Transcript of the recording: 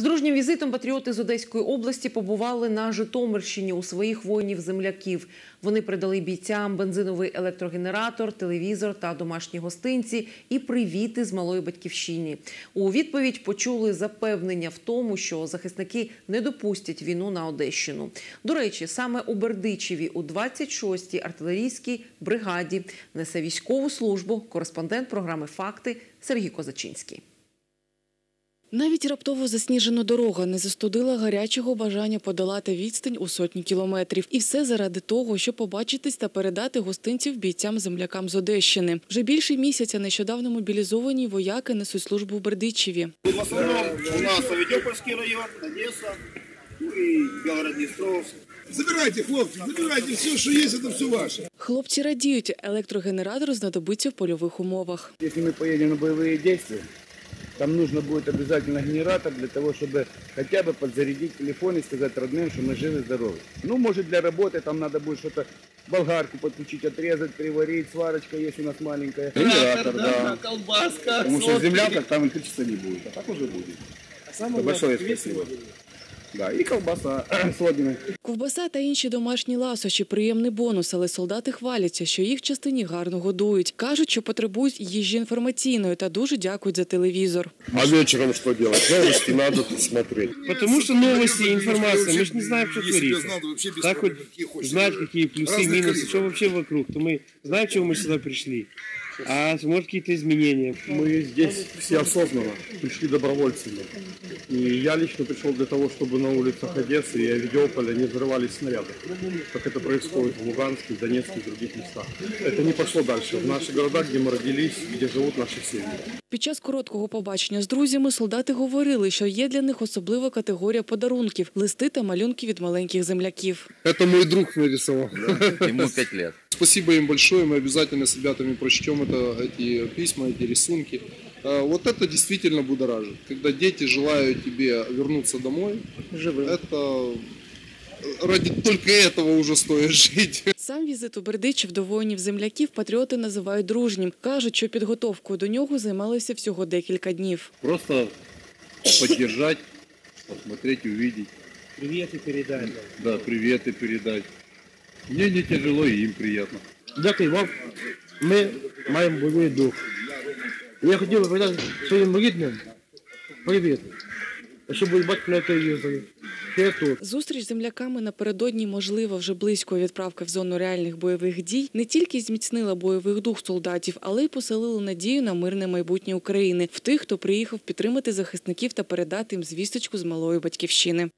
З дружнім візитом патріоти з Одеської області побували на Житомирщині у своїх воїнів-земляків. Вони передали бійцям бензиновий електрогенератор, телевізор та домашні гостинці і привіти з малої батьківщини. У відповідь почули запевнення в тому, що захисники не допустять війну на Одещину. До речі, саме у Бердичеві у 26-й артилерійській бригаді несе військову службу кореспондент програми Факти Сергій Козачинський. Навіть раптово засніжена дорога не застудила гарячого бажання подолати відстань у сотні кілометрів. І все заради того, щоб побачитись та передати гостинців бійцям-землякам з Одещини. Вже більше місяця нещодавно мобілізовані вояки несуть службу в Бердичеві. В основном у нас Авидёпольский район, Одесса, ну и Белгород-Днестровск. Забирайте, хлопці, забирайте все, що є, це все ваше. Хлопці радіють, електрогенератор знадобиться в польових умовах. Если мы поедем на боевые действия, там нужно будет обязательно генератор для того, чтобы хотя бы подзарядить телефон и сказать родным, что мы живы, здоровы. Ну, может, для работы там надо будет что-то, болгарку подключить, отрезать, приварить, сварочка есть у нас маленькая. Генератор, да, колбаска, Потому что земля, как там электричества не будет, а так уже будет. Это большое спасибо. Да, и колбаса с Родиной. Ковбаса та інші домашні ласощі – приємний бонус, але солдати хваляться, що їх в частині гарно годують. Кажуть, що потребують їжі інформаційної та дуже дякують за телевізор. А вечером что делать? Новости надо смотреть. Потому что новости и информация, мы же не знаем, что Если бы я творится. знал, то вообще без Так хоть каких хочешь. знать, какие плюсы, Разных минусы, калибров. что вообще вокруг, то мы знаем, чего мы сюда пришли. А может какие-то изменения. Мы здесь все осознанно пришли добровольцами. И я лично пришел для того, чтобы на улицах Одессы и Авидеополя не взрывались снаряды, как это происходит в Луганске, Донецке и других местах. Это не пошло дальше. В наших городах, где мы родились, где живут наши семьи. Під час короткого побачення з друзями солдати говорили, що є для них особлива категорія подарунків – листи та малюнки від маленьких земляків. Это мой друг нарисовал. Ему пять лет. Спасибо им большое, мы обязательно с ребятами прочтем это, эти письма, эти рисунки. А, Вот это действительно будоражит. Когда дети желают тебе вернуться домой, это ради только этого уже стоит жить. Сам візит у Бердичів до воїнів-земляків патріоти називають дружнім. Кажуть, що підготовкою до нього займалися всього декілька днів. Просто поддержать, посмотреть, увидеть. Привет и передай. Да, приветы передать. Мне не тяжело, и им приятно. Дякую вам. Ми маємо бойовий дух. Я хотів би передати своїм рідним привіт. Що будуть бачити на телевізорі. Зустріч з земляками напередодні, можливо, вже близької відправки в зону реальних бойових дій, не тільки зміцнила бойових дух солдатів, але й поселила надію на мирне майбутнє України в тих, хто приїхав підтримати захисників та передати їм звісточку з малої батьківщини.